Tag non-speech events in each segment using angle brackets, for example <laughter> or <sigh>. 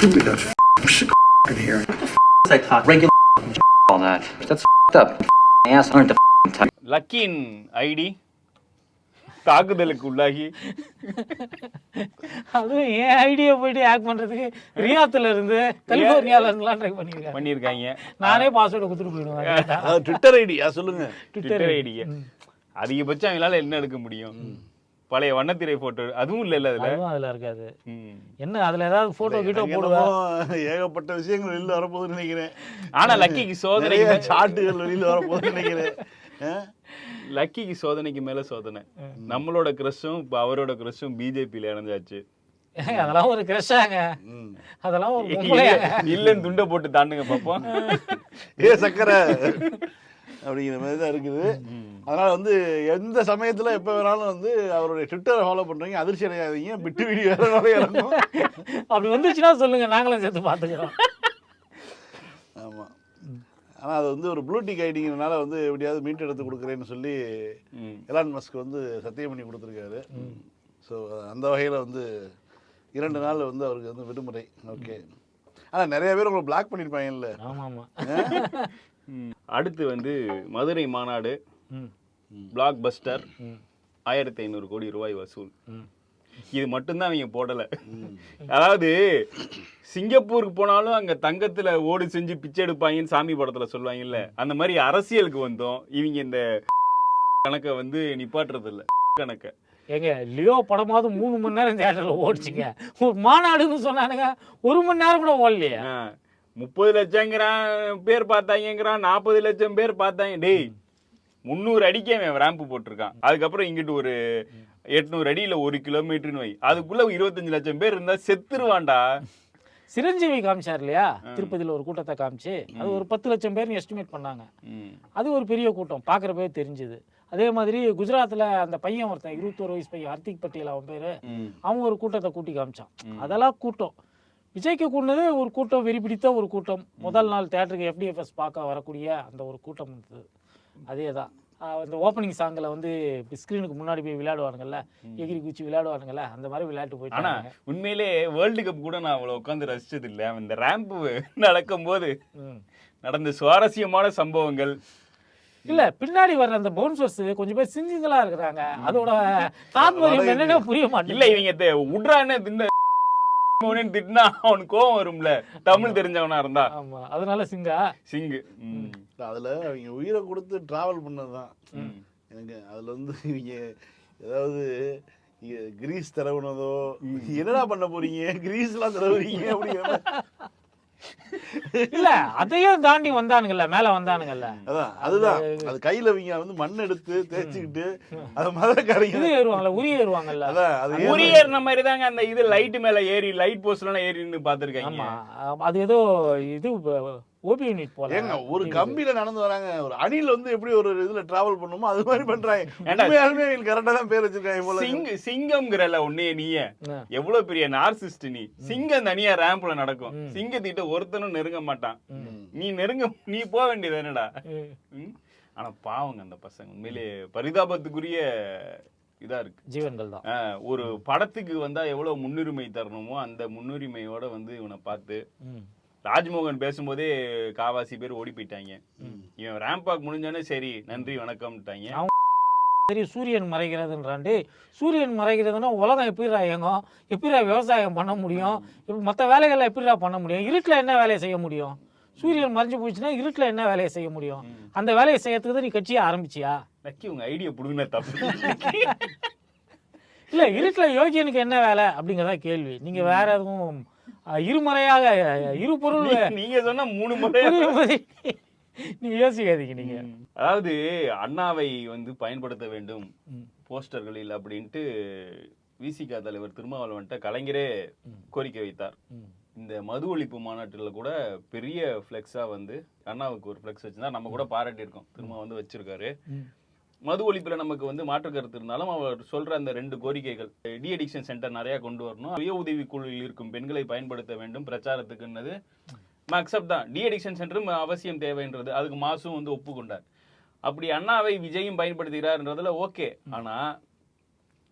Who be that f***ing sick in here? I talk? Regular <laughs> all that. That's up. Ass. Aren't the type. லக்கின் ID தாக்குதலுக்கு உள்ளாகி அதுவும் என் idea போயிட்டு hack பண்றதுக்கு? ரியாத்துல இருந்து கலிபோர்னியால இருந்துலாம் ட்ரை பண்ணிருக்கேன் பண்ணியிருக்காங்க நானே பாஸ்வேர்டை கொடுத்துட்டு போயிடுவேன். ட்விட்டர் ஐடியா சொல்லுங்க. ட்விட்டர் ஐடியை அதிகபட்சம் அவங்களால என்ன எடுக்க முடியும்? பழைய வண்ணத்திரை போட்டோ அதுவும் இல்ல இல்ல அதுல? அதுவும் அதுல இருக்காது. ம். என்ன அதுல ஏதாவது போட்டோ கீட்டோ என்னமோ ஏகப்பட்ட விஷயங்கள் வெளியில வரப்போகுதுன்னு நினைக்கிறேன். ஆனா லக்கிக்கு மே- சாட்டுகள் வெளியில வரப்போகுதுன்னு நினைக்கிறேன்? லக்கிக்கு சோதனைக்கு மேல சோதனை. நம்மளோட கிரஷும் இப்ப அவரோட கிரஷும் பிஜேபியில இணைஞ்சாச்சு. அதெல்லாம் ஒரு கிரஷாங்க. அதெல்லாம் ஒரு இல்லன்னு துண்டை போட்டு தாண்டுங்க பாப்போம். ஏ சக்கரை. அப்படிங்கிற மாதிரி தான் இருக்குது. அதனால வந்து எந்த சமயத்துல எப்ப வேணாலும் வந்து அவருடைய ட்விட்டரை ஃபாலோ பண்றீங்க அதிர்ச்சி அடையாதீங்க பிட்டு வீடியோ வேற இறங்கும். அப்படி வந்துச்சுன்னா சொல்லுங்க நாங்களும் சேர்த்து பாத்துக்கிறோம் ஆமா. ஆனா அது வந்து ஒரு ப்ளூடிக் ஐடிங்கிறனால வந்து எப்படியாவது மீட் எடுத்து கொடுக்குறேன்னு சொல்லி. எலான் மஸ்க் வந்து சத்தியம் பண்ணி கொடுத்துருக்காரு. ஸோ அந்த வகையில் வந்து இரண்டு நாள் வந்து அவருக்கு வந்து விடுமுறை. ஓகே ஆனா நிறைய பேர் உங்களை பிளாக் பண்ணியிருப்பாங்கல்ல ஆமா ஆமா ம். அடுத்து வந்து மதுரை மாநாடு. ம். Blockbuster. ஆயிரத்தி ஐநூறு கோடி ரூபாய் வசூல். இது மட்டும்தான் அவங்க போடல. அதாவது சிங்கப்பூருக்கு போனாலும் அங்க தங்கத்துல ஓடு செஞ்சு பிச்சை எடுப்பாங்கன்னு சாமி படத்துல சொல்லுவாங்கல்ல. அந்த மாதிரி அரசியலுக்கு வந்தோம். இவங்க இந்த கணக்கை வந்து நிப்பாட்டுறது இல்ல கணக்கை. ஏங்க லியோ படமாவது மூணு மணி நேரம் தியேட்டர்ல ஓடிச்சுங்க. ஒரு மாநாடுன்னு சொன்னானுங்க ஒரு மணி நேரம் கூட ஓடலையே. முப்பது லட்சங்கிறான் பேர் பார்த்தாங்கிறான் நாற்பது லட்சம் பேர் பார்த்தாங்க. டேய் முந்நூறு அடிக்கே அவன் ரேம்ப் போட்டிருக்கான். அதுக்கப்புறம் இங்கிட்டு ஒரு எட்நூறு அடியில ஒரு கிலோமீட்டர்னு வை. அதுக்குள்ள இருபத்தஞ்சு லட்சம் பேர் இருந்தா செத்துருவான்டா. சிரஞ்சீவி காமிச்சார் இல்லையா? திருப்பதியில ஒரு கூட்டத்தை காமிச்சு அது ஒரு பத்து லட்சம் பேர்னு எஸ்டிமேட் பண்ணாங்க. அது ஒரு பெரிய கூட்டம் பார்க்குறப்பே தெரிஞ்சுது. அதே மாதிரி குஜராத்தில் அந்த பையன் ஒருத்தன் இருபத்தோரு வயசு பையன் ஹர்திக் பட்டேல் அவன் பேர். அவன் ஒரு கூட்டத்தை கூட்டி காமிச்சான். அதெல்லாம் கூட்டம். விஜய்க்கு கூட்டினது ஒரு கூட்டம் வெறி பிடித்த ஒரு கூட்டம். முதல் நாள் தேட்டருக்கு எஃப்டிஎஃப்எஸ் பார்க்க வரக்கூடிய அந்த ஒரு கூட்டம் இருந்தது. அதே தான் அந்த ஓப்பனிங் சாங்கில் வந்து ஸ்க்ரீனுக்கு முன்னாடி போய் விளையாடுவானுங்கல்ல எகிரி குச்சி விளையாடுவானுங்கல்ல அந்த மாதிரி விளையாட்டு ஆனா போயிட்டாங்க உண்மையிலே வேர்ல்டு கப் கூட நான் அவ்வளவு உட்காந்து ரசிச்சது இல்ல இந்த ரேம்ப் நடக்கும் போது ம். நடந்த சுவாரஸ்யமான சம்பவங்கள். இல்ல பின்னாடி வர்ற அந்த பவுன்சர்ஸ் கொஞ்சம் பேர் சிங்கிங்களா இருக்கிறாங்க. அதோட தாத்பரியம் என்னன்னே புரிய இல்ல மாட்டேங்குது இவங்க உட்றான்னு இந்த திட்டினா அவனுக்கு கோவம் வரும்ல. தமிழ் தெரிஞ்சவனா இருந்தா. ஆமா. அதனால சிங்கா? சிங்கு. அதுல அவங்க உயிரை கொடுத்து டிராவல் பண்ணதுதான். எனக்கு அதுல வந்து இவங்க ஏதாவது கிரீஸ் தடவுனதோ என்னடா பண்ண போறீங்க? கிரீஸ்லாம் தடவுறீங்க அப்படிங்கிற. இல்ல அதையும் தாண்டி வந்தானுங்கல்ல மேல வந்தானுங்கல்ல. அதான் அதுதான். அது கையில இவங்க வந்து மண் எடுத்து தேய்ச்சிக்கிட்டு அது மதுரக்காரங்க இது ஏறுவாங்கல்ல உரி ஏறுவாங்கல்ல. அதான் அது உரி ஏறின மாதிரி தாங்க அந்த இது லைட் மேல ஏறி லைட் போஸ்ட்லாம் ஏறி நின்னு பாத்துருக்காங்க ஆமா ஆமா, அது ஏதோ இது ஓபி யூனிட் போல ஏங்க ஒரு கம்பியில நடந்து வராங்க ஒரு அணில் வந்து எப்படி ஒரு இதுல டிராவல் பண்ணுமோ அது மாதிரி பண்றாங்க? <laughs> உண்மையாலுமே கரெக்டா தான் பேர் வச்சிருக்காங்க போல சிங் சிங்கம்ங்கிறல உன்னே நீயே. எவ்வளவு பெரிய நார்சிஸ்ட் நீ. சிங்கம் தனியா ரேம்ப்ல நடக்கும். சிங்கத்திட்ட ஒருத்தனும் நெருங்க மாட்டான். நீ நெருங்க நீ போக வேண்டியது என்னடா? ஆனா பாவங்க அந்த பசங்க. உண்மையிலே பரிதாபத்துக்குரிய இதா இருக்கு. ஜீவன்கள் தான். ஒரு படத்துக்கு வந்தா எவ்வளவு முன்னுரிமை தரணுமோ அந்த முன்னுரிமையோட வந்து இவனை பார்த்து. ராஜ்மோகன் பேசும்போதே காவாசி பேர் ஓடி போயிட்டாங்க. இவன் ரேம்பாக் முடிஞ்சோடனே சரி நன்றி வணக்கம்ட்டாங்க. சரி சூரியன் மறைகிறதுன்றாண்டு சூரியன் மறைகிறதுனா உலகம் எப்படிடா இயங்கும்? எப்படிடா விவசாயம் பண்ண முடியும்? இப்போ மற்ற வேலைகளை எப்படிடா பண்ண முடியும்? இருட்டில் என்ன வேலையை செய்ய முடியும்? சூரியன் மறைஞ்சு போச்சுன்னா இருட்டில் என்ன வேலையை செய்ய முடியும்? அந்த வேலையை செய்யறதுக்கு தான் நீ கட்சியை ஆரம்பிச்சியா? லக்கி உங்க ஐடியா புடுங்கின தப்பு. <laughs> இல்லை இருட்டில் யோகியனுக்கு என்ன வேலை அப்படிங்கிறதா கேள்வி. நீங்கள் வேற எதுவும் இருமறையாக இரு பொருள் நீங்க சொன்ன மூணு முறை. நீங்க யோசிக்காதீங்க நீங்க. அதாவது அண்ணாவை வந்து பயன்படுத்த வேண்டும் போஸ்டர்களில் அப்படின்ட்டு விசிகா தலைவர் திருமாவளவன்ட்ட கலைஞரே கோரிக்கை வைத்தார். இந்த மது ஒழிப்பு மாநாட்டில் கூட பெரிய ஃப்ளெக்ஸா வந்து அண்ணாவுக்கு ஒரு ஃப்ளெக்ஸ் வச்சிருந்தா நம்ம கூட பாராட்டியிருக்கோம். திரும்ப வந்து வச்சிருக்காரு. மது ஒழிப்பில் நமக்கு வந்து மாற்று கருத்து இருந்தாலும் அவர் சொல்ற அந்த ரெண்டு கோரிக்கைகள் டி அடிக்ஷன் சென்டர் நிறைய கொண்டு வரணும். சுய உதவி குழுவில் இருக்கும் பெண்களை பயன்படுத்த வேண்டும். பிரச்சாரத்துக்குன்னது அக்செப்ட் தான். டி அடிக்ஷன் சென்டரும் அவசியம் தேவைன்றது. அதுக்கு மாசும் வந்து ஒப்புக்கொண்டார். அப்படி அண்ணாவை விஜயும் பயன்படுத்துகிறார்ன்றதுல ஓகே ஆனா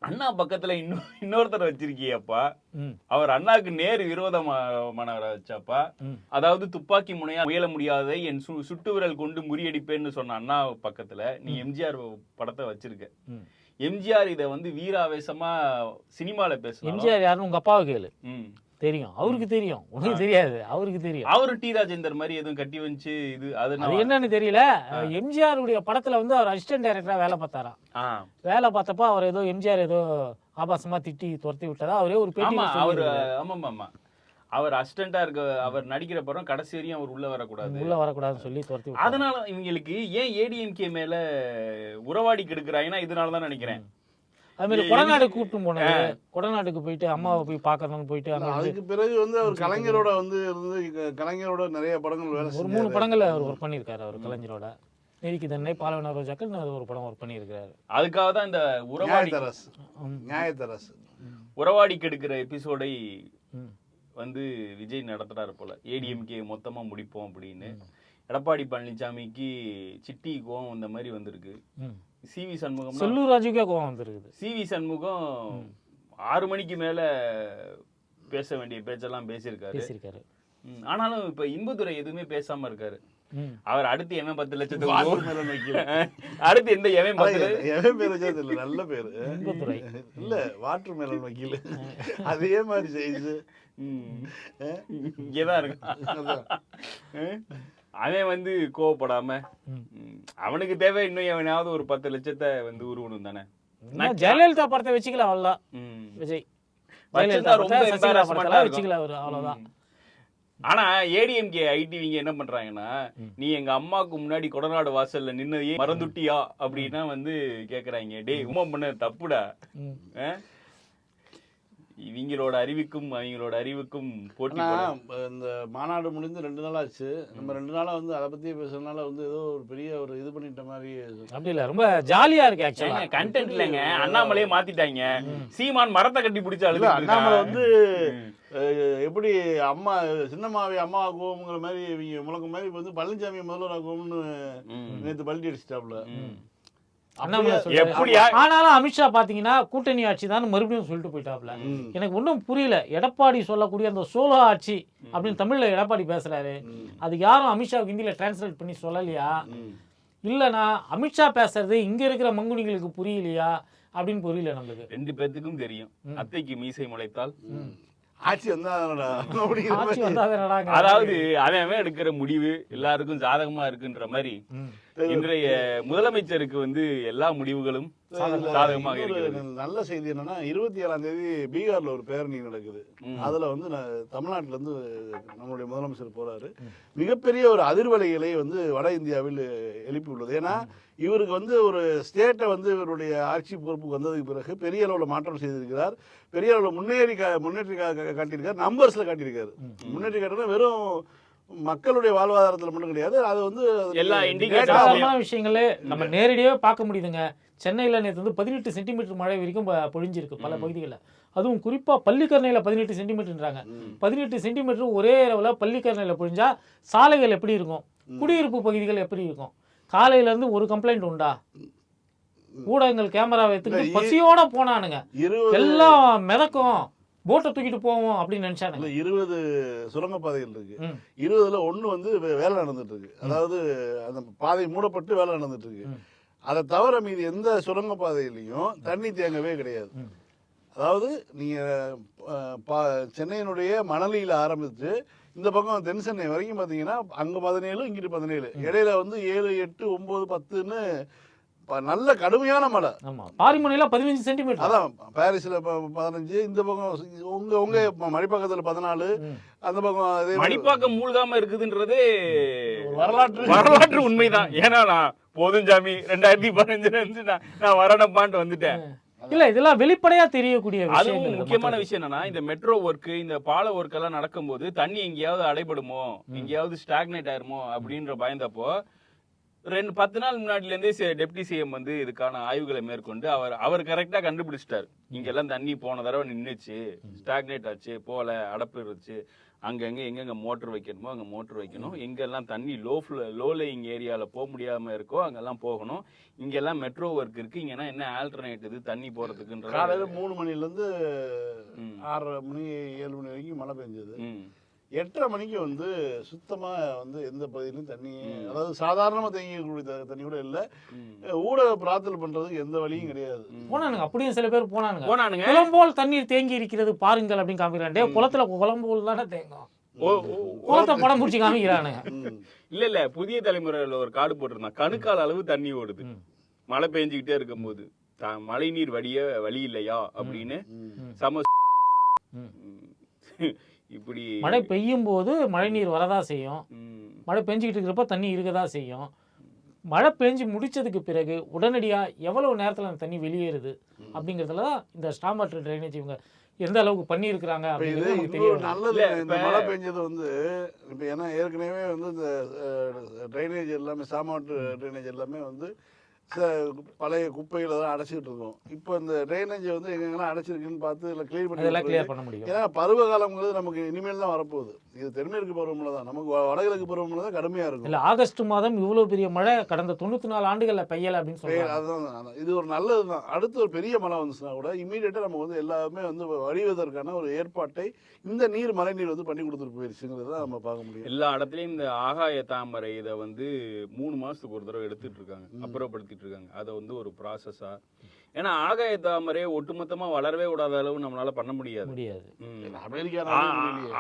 அண்ணா பக்கத்துல இன்னும் இன்னொருத்தர் வச்சிருக்கியப்பா. அவர் அண்ணாக்கு நேர் விரோதமானவரை வச்சாப்பா. அதாவது துப்பாக்கி முனையா முயல முடியாததை என் சு- சுட்டு விரல் கொண்டு முறியடிப்பேன்னு சொன்ன அண்ணா பக்கத்துல நீ எம்ஜிஆர் படத்தை வச்சிருக்க. எம்ஜிஆர் இத வந்து வீராவேசமா சினிமால பேசணும் எம்ஜிஆர் யாருன்னு உங்க அப்பாவை கேளு. தெரியும். அவருக்கு தெரியும். உனக்கு தெரியாது. அவருக்கு தெரியும். அவரு டி ராஜேந்தர் மாதிரி எதுவும் கட்டி வந்துச்சு இது அது என்னன்னு தெரியல. எம்ஜிஆர் உடைய படத்துல வந்து அவர் அசிஸ்டன்ட் டைரக்டரா வேலை பார்த்தாராம். வேலை பார்த்தப்ப அவர் ஏதோ எம்ஜிஆர் ஏதோ ஆபாசமா திட்டி துரத்தி விட்டதா? அவரே ஒரு பேட்டியில அவரு. ஆமா ஆமா அவர் அசிஸ்டண்டா இருக்க அவர் நடிக்கிற படம் கடைசி வரையும் அவர் உள்ள வரக்கூடாது. உள்ள வரக்கூடாதுன்னு சொல்லி துரத்தி. அதனால இவங்களுக்கு ஏன் ஏடிஎம்கே மேல உறவாடி கெடுக்கிறாங்கன்னா இதனால தான் நினைக்கிறேன் அது மாதிரி ஏ- கொடநாடு கூப்பிட்டு போனது. கொடநாட்டுக்கு போயிட்டு அம்மாவை போய் பார்க்கணும்னு போயிட்டு அதுக்கு பிறகு வந்து அவர் கலைஞரோட வந்து இருந்து கலைஞரோட நிறைய படங்கள் வேலை ஒரு மூணு செஞ்சாரு. படங்கள்ல அவர் ஒர்க் பண்ணியிருக்காரு அவர் கலைஞரோட. நெருக்கி தன்னை பாலவன ரோஜாக்கள் ஒரு படம் ஒர்க் பண்ணியிருக்காரு அதுக்காக தான் இந்த உறவாடி நியாயத்தரசு. ம். நியாயத்தரசு. உறவாடி கெடுக்கிற எபிசோடை. வந்து விஜய் நடத்துறாரு போல. ஏடிஎம்கே மொத்தமா முடிப்போம் அப்படின்னு. எடப்பாடி பழனிசாமிக்கு சிட்டி கோவம் இந்த மாதிரி வந்திருக்கு. சிவி சண்முகம் செல்லூர் ராஜுக்கே கோவம் வந்துருக்குது. சிவி சண்முகம் ஆறு மணிக்கு மேல பேச வேண்டிய பேச்செல்லாம் பேசியிருக்காரு. பேசியிருக்காரு. ஆனாலும் இப்ப இன்பதுரை எதுவுமே பேசாம இருக்காரு. அவர் அடுத்து எவன் பத்து லட்சத்துக்கு அடுத்து எந்த எவன் பத்து எவன் பேர் வச்சா தெரியல நல்ல பேரு. இன்பதுரை இல்ல வாட்டர் மேலன் வக்கீல் அதே மாதிரி செய்து ம். இங்கேதான் இருக்கான். அவன் வந்து கோவப்படாம அவனுக்கு தேவை இன்னும் எவனாவது ஒரு பத்து லட்சத்தை வந்து உருவணும் தானே? ஜெயலலிதா படத்தை வச்சுக்கலாம் அவ்வளோதான். விஜய். ஜெயலலிதா ரொம்ப படத்தை. வச்சுக்கலாம் அவர் அவ்வளோதான் ம். ஆனா ஏடிஎம்கே ஐடிவிங்க என்ன பண்றாங்கன்னா நீ எங்க அம்மாவுக்கு முன்னாடி கொடநாடு வாசல்ல நின்னதையே மறந்துட்டியா? அப்படின்னா வந்து கேக்குறாங்க. டேய் உமா பண்ண தப்புடா? இவங்களோட அறிவுக்கும் அவங்களோட அறிவுக்கும் போட்டி இந்த மாநாடு முடிந்து ரெண்டு நாள் ஆச்சு. நம்ம ரெண்டு நாளா வந்து அதை பத்தியே பேசுறதுனால வந்து ஏதோ ஒரு பெரிய ஒரு இது பண்ணிட்ட மாதிரி அப்படி இல்ல ரொம்ப ஜாலியா இருக்கு ஆக்சுவலா ஏங்க கண்டென்ட் இல்லைங்க. அண்ணாமலையே மாத்திட்டாங்க. சீமான் மரத்தை கட்டி பிடிச்சு இல்ல அழுது அண்ணாமலை வந்து எப்படி அம்மா சின்னம்மாவை அம்மா ஆகுவோங்கிற மாதிரி இவங்க முழக்கம் மாதிரி இப்ப வந்து பழனிசாமி முதல்வர் ஆகுவோம்னு நேத்து பல்டி. எப்படியா? ஆனாலும் அமித்ஷா பாத்தீங்கன்னா கூட்டணி ஆட்சி தான் மறுபடியும் சொல்லிட்டு போயிட்டாப்ல. எனக்கு ஒன்றும் புரியல. எடப்பாடி சொல்லக்கூடிய அந்த சோலோ ஆட்சி அப்படின்னு தமிழ்ல எடப்பாடி பேசுறாரு. அது யாரும் அமித்ஷாவுக்கு ஹிந்தியில டிரான்ஸ்லேட் பண்ணி சொல்லலையா? இல்லனா அமித்ஷா பேசுறது இங்க இருக்கிற மங்குனிகளுக்கு புரியலையா? அப்படின்னு புரியல நம்மளுக்கு. ரெண்டு பேத்துக்கும் தெரியும். அத்தைக்கு மீசை முளைத்தால் ஆட்சி வந்தா தானடா அப்படிங்கிற ஆட்சி மாதிரி. வந்தா என்னடாங்க அதாவது அவன் எடுக்கிற முடிவு எல்லாருக்கும் ஜாதகமா இருக்குன்ற மாதிரி. இன்றைய முதலமைச்சருக்கு வந்து எல்லா முடிவுகளும் சாதகமாக நல்ல செய்தி என்னன்னா இருபத்தி ஏழாம் தேதி பீகார்ல ஒரு பேரணி நடக்குது. அதுல வந்து தமிழ்நாட்டுல இருந்து நம்மளுடைய முதலமைச்சர் போறாரு. மிகப்பெரிய ஒரு அதிர்வலைகளை வந்து வட இந்தியாவில் எழுப்பி உள்ளது ஏன்னா இவருக்கு வந்து ஒரு ஸ்டேட்டை வந்து இவருடைய ஆட்சி பொறுப்புக்கு வந்ததுக்கு பிறகு பெரிய அளவில் மாற்றம் செய்திருக்கிறார். பெரிய அளவில் முன்னேறி முன்னேற்றி காட்டியிருக்காரு. நம்பர்ஸ்ல காட்டியிருக்காரு. முன்னேற்றி காட்டுனா வெறும் மக்களுடைய வாழ்வாதாரத்துல மட்டும் கிடையாது அது வந்து எல்லா சாதாரணமான விஷயங்களே நம்ம நேரடியாவே பார்க்க முடியுதுங்க. சென்னையில் நேற்று வந்து பதினெட்டு சென்டிமீட்டர் மழை வரைக்கும் பொழிஞ்சிருக்கு பல பகுதிகளில். அதுவும் குறிப்பா பள்ளிக்கரணையில் பதினெட்டு சென்டிமீட்டர்ன்றாங்க பதினெட்டு சென்டிமீட்டர் ஒரே இரவில் பள்ளிக்கரணையில் பொழிஞ்சா சாலைகள் எப்படி இருக்கும்? குடியிருப்பு பகுதிகள் எப்படி இருக்கும்? காலையில இருந்து ஒரு கம்ப்ளைண்ட் உண்டா? ஊடகங்கள் கேமரா எடுத்துக்கிட்டு பசியோட போனானுங்க. எல்லாம் மிதக்கும். போட்டை தூக்கிட்டு போவோம் அப்படின்னு நினைச்சானுங்க இல்ல, இருபது சுரங்கப்பாதைகள் இருக்கு. இருபதுல ஒண்ணு வந்து வேலை நடந்துட்டு இருக்கு. அதாவது அந்த பாதை மூடப்பட்டு வேலை நடந்துட்டு இருக்கு. அதை தவிர மீதி எந்த சுரங்கப்பாதையிலையும் தண்ணி தேங்கவே கிடையாது. அதாவது நீங்க அஹ், பா- சென்னையினுடைய மணலியில ஆரம்பிச்சு இந்த பக்கம் தென் சென்னை வரைக்கும் பாத்தீங்கன்னா அங்க பதினேழு இங்கிட்டு பதினேழு. இடையில வந்து ஏழு எட்டு ஒன்பது பத்துன்னு நல்ல கடுமையான மழை. ஆமா. பாரிமுனையில பதினஞ்சு சென்டிமீட்டர் அதான் பாரிஸ்ல பதினஞ்சு இந்த பக்கம் உங்க உங்க மடிப்பக்கத்துல பதினாலு அந்த பக்கம் மணிப்பாக்கம் மூழ்காம இருக்குதுன்றது வரலாற்று வரலாற்று உண்மைதான். ஏன்னா நான் போதும் சாமி ரெண்டாயிரத்தி பதினஞ்சுல இருந்து நான் நான் வரடப்பான்ட்டு வந்துட்டேன். இல்ல இதெல்லாம் வெளிப்படையா தெரியக்கூடிய அதுவும் முக்கியமான. விஷயம் என்னன்னா இந்த மெட்ரோ ஒர்க் இந்த பால ஒர்க் எல்லாம் நடக்கும்போது தண்ணி எங்கேயாவது அடைபடுமோ எங்கேயாவது ஸ்டாக்னேட் ஆயிருமோ அப்படின்ற பயந்தப்போ ரெண்டு பத்து நாள் முன்னாடில இருந்தே டெப்டி சிஎம் வந்து இதுக்கான ஆய்வுகளை மேற்கொண்டு அவர் அவர் கரெக்டா கண்டுபிடிச்சிட்டாரு. இங்கெல்லாம் தண்ணி போன தடவை நின்னுச்சு ஸ்டாக்னேட் ஆச்சு போல அடப்பு இருந்துச்சு. அங்கங்க எங்கெங்க மோட்டர் வைக்கணுமோ அங்க மோட்டர் வைக்கணும். எங்கெல்லாம் தண்ணி லோ லோ லேயிங் ஏரியால போக முடியாம இருக்கோ அங்கெல்லாம் போகணும். இங்கெல்லாம் மெட்ரோ ஒர்க் இருக்கு. இங்கன்னா என்ன ஆல்டர்னேட் இது தண்ணி போறதுக்குன்ற காலையில மூணு மணில இருந்து ம். ஆறரை மணி ஏழு மணி வரைக்கும் மழை பெஞ்சது. எட்டரை மணிக்கு வந்து சுத்தமா வந்து எந்த பகுதியிலும் தண்ணி அதாவது சாதாரணமா தேங்கக்கூடிய தண்ணி கூட இல்ல. ஊடக பிரார்த்தனை பண்றதுக்கு எந்த வழியும் கிடையாது. போனானுங்க. அப்படியும் சில பேர் போனானுங்க. போனானுங்க. குளம்போல் தண்ணீர் தேங்கி இருக்கிறது பாருங்கள் அப்படின்னு காமிக்கிறான் டே குளத்துல குளம்போல் தானே தேங்கும். குளத்தை படம் பிடிச்சி காமிக்கிறானுங்க. இல்ல இல்ல. புதிய தலைமுறையில ஒரு காடு போட்டிருந்தான் கணுக்கால் அளவு தண்ணி ஓடுது. மழை பெஞ்சுக்கிட்டே இருக்கும்போது. த- மழை நீர் வடிய வழி இல்லையா அப்படின்னு. சம. இப்படி மழை பெய்யும் போது மழை நீர் வரதா செய்யும். மழை பெஞ்சிக்கிட்டு இருக்கிறப்ப தண்ணி இருக்கதா செய்யும். மழை பெஞ்சு முடிச்சதுக்கு பிறகு உடனடியாக எவ்வளவு நேரத்தில் அந்த தண்ணி வெளியேறுது அப்படிங்கிறதுல தான் இந்த ஸ்டாம் வாட்டர் ட்ரைனேஜ் இவங்க எந்த அளவுக்கு பண்ணியிருக்கிறாங்க அப்படிங்கிறது. நல்லது. இந்த மழை பெஞ்சது வந்து இப்ப ஏன்னா ஏற்கனவே வந்து இந்த ட்ரைனேஜ் எல்லாமே சாமாட்டு ட்ரைனேஜ் எல்லாமே வந்து பழைய குப்பைகளை தான் அடைச்சிட்டு இருக்கோம் இப்போ இந்த ட்ரைனேஜ் வந்து எங்கெங்கெல்லாம் அடைச்சிருக்குன்னு பார்த்து இல்லை க்ளீன் பண்ணி பண்ண முடியும். ஏன்னா பருவ காலங்கிறது நமக்கு இனிமேல் தான் வரப்போகுது. இது தென்மேற்கு பருவமழை தான். நமக்கு வ- வடகிழக்கு பருவமழை தான் கடுமையாக இருக்கும். இல்ல ஆகஸ்ட் மாதம் இவ்வளவு பெரிய மழை கடந்த தொண்ணூத்தி நாலு ஆண்டுகள்ல பெய்யல அப்படின்னு பெயர் சொல்றாங்க. அதுதான். இது ஒரு நல்லது தான். அடுத்து ஒரு பெரிய மழை வந்துச்சுன்னா கூட இமீடியட்டாக நம்ம வந்து எல்லாமே வந்து வடிவதற்கான ஒரு ஏற்பாட்டை இந்த நீர் மழை நீர் வந்து பண்ணி கொடுத்துட்டு போயிருச்சுங்கிறது தான் நம்ம பார்க்க முடியும். எல்லா இடத்துலயும் இந்த ஆகாய தாமரை இதை வந்து மூணு மாசத்துக்கு ஒரு தடவை எடுத்துட்டு இருக்காங்க. அப்புறப்படுத்திட்டு இருக்காங்க. அதை வந்து ஒரு ப்ராசஸா ஏன்னா ஆகாய தாமரை ஒட்டுமொத்தமா வளரவே விடாத அளவு நம்மளால பண்ண முடியாது. முடியாது.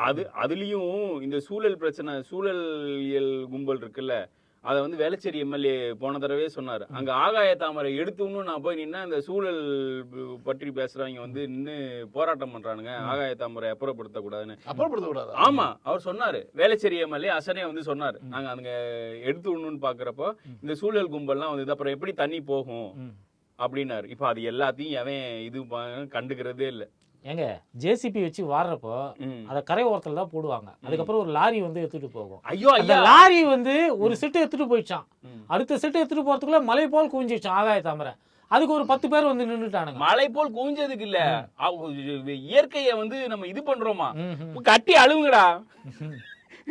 அது அதுலயும் இந்த சூழல் பிரச்சனை சூழலியல் கும்பல் இருக்குல்ல அதை வந்து வேளச்சேரி எம்எல்ஏ போன தடவை சொன்னார். அங்க ஆகாய தாமரை எடுத்துன்னு நான் போய் நின்னா இந்த சூழல் பற்றி பேசுறவங்க வந்து நின்னு போராட்டம் பண்றானுங்க. ஆகாய தாமரை அப்புறப்படுத்த கூடாதுன்னு அப்புறப்படுத்த கூடாதா ஆமா அவர் சொன்னாரு. வேளச்சேரி எம்எல்ஏ அசனே வந்து சொன்னாரு. நாங்க அங்க எடுத்து விடணும்னு பாக்குறப்போ இந்த சூழல் கும்பல்லாம் வந்து இது அப்புறம் எப்படி தண்ணி போகும். அப்படின்னாரு. இப்ப அது எல்லாத்தையும் அவன் இது கண்டுக்கிறதே இல்ல. ஏங்க ஜேசிபி வச்சு வாடுறப்போ. அதை கரை ஓரத்துல தான் போடுவாங்க. அதுக்கப்புறம் ஒரு லாரி வந்து எடுத்துட்டு போகும். ஐயோ அந்த லாரி வந்து ஒரு செட்டு எடுத்துட்டு போயிடுச்சான். அடுத்த செட்டு எடுத்துட்டு போறதுக்குள்ள மலை போல் குவிஞ்சிடுச்சான் ஆகாய தாமரை. அதுக்கு ஒரு பத்து பேர் வந்து நின்னுட்டானுங்க. மலை போல் குவிஞ்சதுக்கு இல்ல. இயற்கைய வந்து நம்ம இது பண்றோமா. கட்டி அழுவுங்கடா.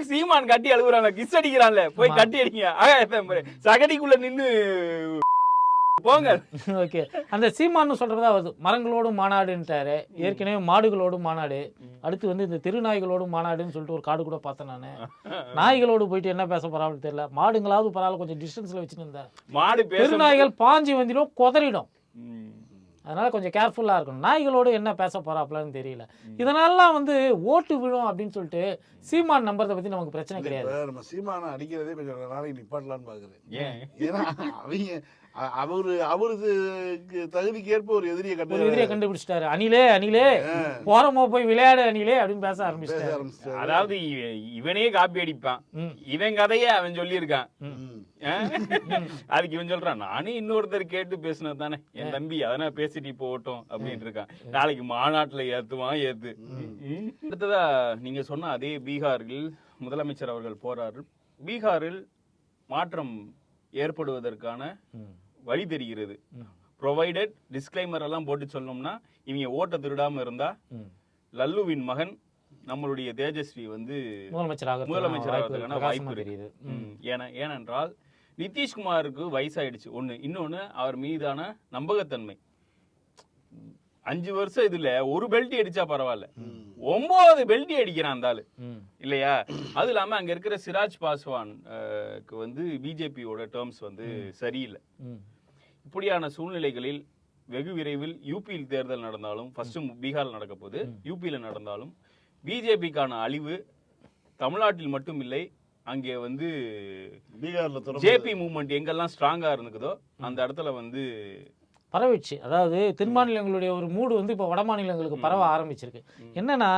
சீமான் கட்டி அழுகுறாங்க கிஸ் அடிக்கிறான்ல. போய் கட்டி அடிங்க. ஆகாய சகதிக்குள்ள நின்னு போங்க. <laughs> ஓகே. அந்த சீமான்னு சொல்றதா வருது. மரங்களோடும் மாநாடுன்ட்டாரு. ஏற்கனவே மாடுகளோடும் மாநாடு. அடுத்து வந்து இந்த திருநாய்களோடும் மாநாடுன்னு சொல்லிட்டு ஒரு காடு கூட பார்த்தேன் நான். நாய்களோடு போயிட்டு என்ன பேச போறான்னு தெரியல. மாடுங்களாவது பரவாயில்ல கொஞ்சம் டிஸ்டன்ஸ்ல வச்சுன்னு இருந்தேன் மாடு திருநாய்கள் பாஞ்சி வந்துடும் குதறிடும். அதனால கொஞ்சம் கேர்ஃபுல்லா இருக்கணும். நாய்களோடு என்ன பேச போறாப்லன்னு தெரியல. இதனாலலாம் வந்து ஓட்டு விழும் அப்படின்னு சொல்லிட்டு சீமான் நம்புறதை பத்தி நமக்கு பிரச்சனை கிடையாது. நம்ம சீமானை அடிக்கிறதே கொஞ்சம் நாளைக்கு நிப்பாட்டலான்னு பாக்குறேன். ஏன்? ஏன்னா அவங்க அவரு அவருக்கு தகுதிக்கு ஏற்ப ஒரு எதிரியை கண்டு எதிரியை கண்டுபிடிச்சிட்டாரு. அணிலே அணிலே போறமோ போய் விளையாடு அணிலே அப்படின்னு பேச பேச ஆரம்பிச்சிட்டாரு. அதாவது இவ- இவனே காப்பி அடிப்பான். இவன் கதையை அவன் சொல்லியிருக்கான்? அதுக்கு இவன் சொல்றான் நானே இன்னொருத்தர் கேட்டு பேசினது தானே. என் தம்பி அதனால பேசிட்டு போகட்டும் அப்படின்ட்டு இருக்கான். நாளைக்கு மாநாட்டுல ஏத்துவான் ஏத்து. அடுத்ததா நீங்க சொன்ன அதே பீகாரில் முதலமைச்சர் அவர்கள் போறாரு. பீகாரில் மாற்றம் ஏற்படுவதற்கான. வழி தெரிகிறது. ப்ரொவைடட் டிஸ்க்ளைமர் எல்லாம் போட்டு சொன்னோம்னா இவங்க ஓட்ட திருடாம இருந்தா ம். லல்லுவின் மகன் நம்மளுடைய தேஜஸ்வி வந்து முதலமைச்சராக முதலமைச்சர் ஆகிறதுக்கான வாய்ப்பு தெரியுது. ம். ஏன ஏனென்றால் நிதிஷ்குமாருக்கு வயசாயிடுச்சு. ஒண்ணு. இன்னொன்னு அவர் மீதான நம்பகத்தன்மை. அஞ்சு வருஷம் இதுல ஒரு பெல்ட் அடிச்சா பரவாயில்ல. ஒன்பது பெல்ட் அடிக்கிறான் அந்த ஆளு. இல்லையா? அது இல்லாம அங்க இருக்கிற சிராஜ் பாஸ்வான் வந்து பிஜேபியோட டேர்ம்ஸ் வந்து சரியில்லை. ம். இப்படியான சூழ்நிலைகளில் வெகு விரைவில் யூபியில் தேர்தல் நடந்தாலும் ஃபர்ஸ்ட் பீகார்ல நடக்க போகுது யூபியில் நடந்தாலும் பிஜேபிக்கான அழிவு தமிழ்நாட்டில் மட்டும் இல்லை அங்கே வந்து பீகார்ல ஜேபி மூவ்மெண்ட் எங்கெல்லாம் ஸ்ட்ராங்கா இருந்துக்குதோ அந்த இடத்துல வந்து பரவிடுச்சு. அதாவது தென் மாநிலங்களுடைய ஒரு மூடு வந்து இப்போ வட மாநிலங்களுக்கு பரவ ஆரம்பிச்சிருக்கு. என்னன்னா